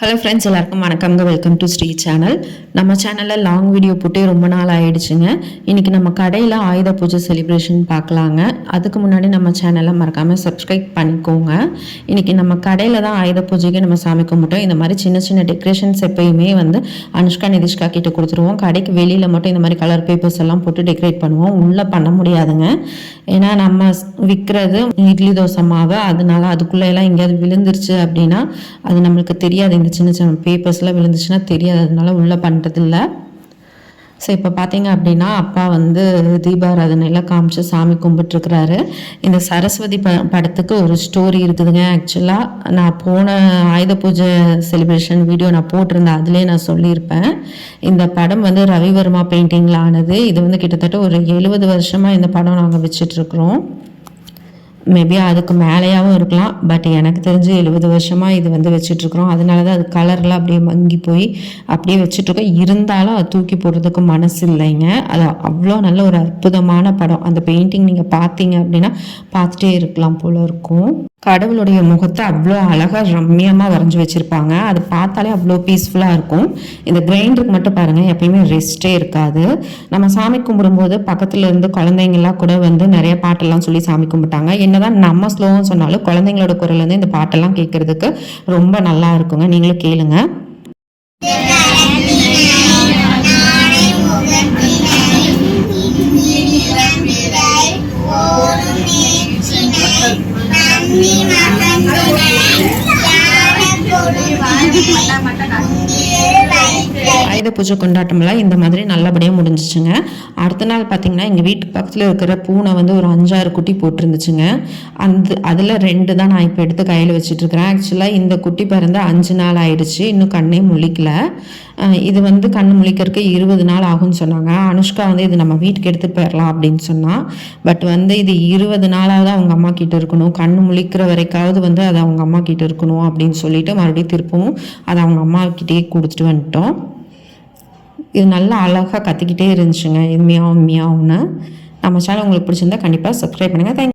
Hello friends எல்லாருக்கும் வணக்கம்ங்க welcome to Sri channel நம்ம சேனலில் லாங் வீடியோ போட்டு ரொம்ப நாள் ஆயிடுச்சுங்க. இன்றைக்கி நம்ம கடையில் ஆயுத பூஜை செலிப்ரேஷன் பார்க்கலாங்க. அதுக்கு முன்னாடி நம்ம சேனலை மறக்காமல் சப்ஸ்கிரைப் பண்ணிக்கோங்க. இன்றைக்கி நம்ம கடையில் தான் ஆயுத பூஜைக்கு நம்ம சாமி கும்பிட்டோம். இந்த மாதிரி சின்ன சின்ன டெக்கரேஷன்ஸ் எப்பயுமே வந்து அனுஷ்கா நிதிஷ்கா கிட்ட கொடுத்துருவோம். கடைக்கு வெளியில் மட்டும் இந்த மாதிரி கலர் பேப்பர்ஸ் எல்லாம் போட்டு டெக்கரேட் பண்ணுவோம். உள்ளே பண்ண முடியாதுங்க. ஏன்னா நம்ம விற்கிறது இட்லி தோசை மாவு. அதனால அதுக்குள்ளே எல்லாம் எங்கேயாவது விழுந்துருச்சு அப்படின்னா அது நம்மளுக்கு தெரியாது இந்த சின்ன சின்ன பேப்பர்ஸ்லாம் விழுந்துச்சுன்னா தெரியாது. அதனால உள்ளே பண்ணுறதில்ல ஸோ இப்போ பார்த்தீங்க அப்படின்னா அப்பா வந்து தீபாராதனையெல்லாம் காமிச்சு சாமி கும்பிட்டுருக்குறாரு. இந்த சரஸ்வதி ப படத்துக்கு ஒரு ஸ்டோரி இருக்குதுங்க. ஆக்சுவலாக நான் போன ஆயுத பூஜை செலிப்ரேஷன் வீடியோ நான் போட்டிருந்தேன். அதுலேயே நான் சொல்லியிருப்பேன். இந்த படம் வந்து ரவிவர்மா பெயிண்டிங்கில் ஆனது. இது வந்து கிட்டத்தட்ட ஒரு எழுபது வருஷமாக இந்த படம் நாங்கள் வச்சிட்ருக்குறோம். மேபி அதுக்கு மேலேயாவும் இருக்கலாம். பட் எனக்கு தெரிஞ்சு எழுபது வருஷமாக இது வந்து வச்சுட்ருக்குறோம். அதனால தான் அது கலர்லாம் அப்படியே மங்கி போய் அப்படியே வச்சுட்ருக்கோம். இருந்தாலும் அது தூக்கி போடுறதுக்கு மனசு இல்லைங்க. அது அவ்வளோ நல்ல ஒரு அற்புதமான படம். அந்த பெயிண்டிங் நீங்கள் பார்த்தீங்க அப்படின்னா பார்த்துட்டே இருக்கலாம் போல இருக்கும். கடவுளுடைய முகத்தை அவ்வளோ அழகாக ரம்மியமாக வரைஞ்சி வச்சுருப்பாங்க. அது பார்த்தாலே அவ்வளோ பீஸ்ஃபுல்லாக இருக்கும். இந்த கிரைண்டருக்கு மட்டும் பாருங்கள் எப்பயுமே ரெஸ்ட்டே இருக்காது. நம்ம சாமி கும்பிடும்போது பக்கத்தில் இருந்து குழந்தைங்கள்லாம் கூட வந்து நிறைய பாட்டெல்லாம் சொல்லி சாமி கும்பிட்டாங்க. என்னதான் நம்ம ஸ்லோன்னு சொன்னாலும் குழந்தைங்களோட குரல் வந்து இந்த பாட்டெல்லாம் கேட்குறதுக்கு ரொம்ப நல்லா இருக்குங்க. நீங்களும் கேளுங்க. また ஆயுத பூஜை கொண்டாட்டம்லாம் இந்த மாதிரி நல்லபடியாக முடிஞ்சிச்சுங்க. அடுத்த நாள் பார்த்தீங்கன்னா எங்கள் வீட்டு பக்கத்தில் இருக்கிற பூனை வந்து ஒரு அஞ்சாறு குட்டி போட்டிருந்துச்சுங்க. அந்த அதில் ரெண்டு தான் நான் இப்போ எடுத்து கையில் வச்சுட்ருக்கிறேன். ஆக்சுவலாக இந்த குட்டி பிறந்து அஞ்சு நாள் ஆயிடுச்சு. இன்னும் கண்ணே முழிக்கல. இது வந்து கண் முழிக்கிறதுக்கு இருபது நாள் ஆகும்னு சொன்னாங்க. அனுஷ்கா வந்து இது நம்ம வீட்டுக்கு எடுத்துகிட்டு போயிடலாம் அப்படின்னு சொன்னால் பட் வந்து இது இருபது நாளாவது அவங்க அம்மா கிட்ட இருக்கணும். கண் முழிக்கிற வரைக்காவது வந்து அது அவங்க அம்மா கிட்ட இருக்கணும் அப்படின்னு சொல்லிட்டு மறுபடியும் திருப்பவும் அதை அவங்க அம்மா கிட்டேயே கொடுத்துட்டு வந்துட்டோம். இது நல்லா அழகாக கற்றுக்கிட்டே இருந்துச்சுங்க. இது மியாவும் மியாவும்னு நம்ம சேனல் உங்களுக்கு பிடிச்சிருந்தா கண்டிப்பாக சப்ஸ்கிரைப் பண்ணுங்கள் தேங்க்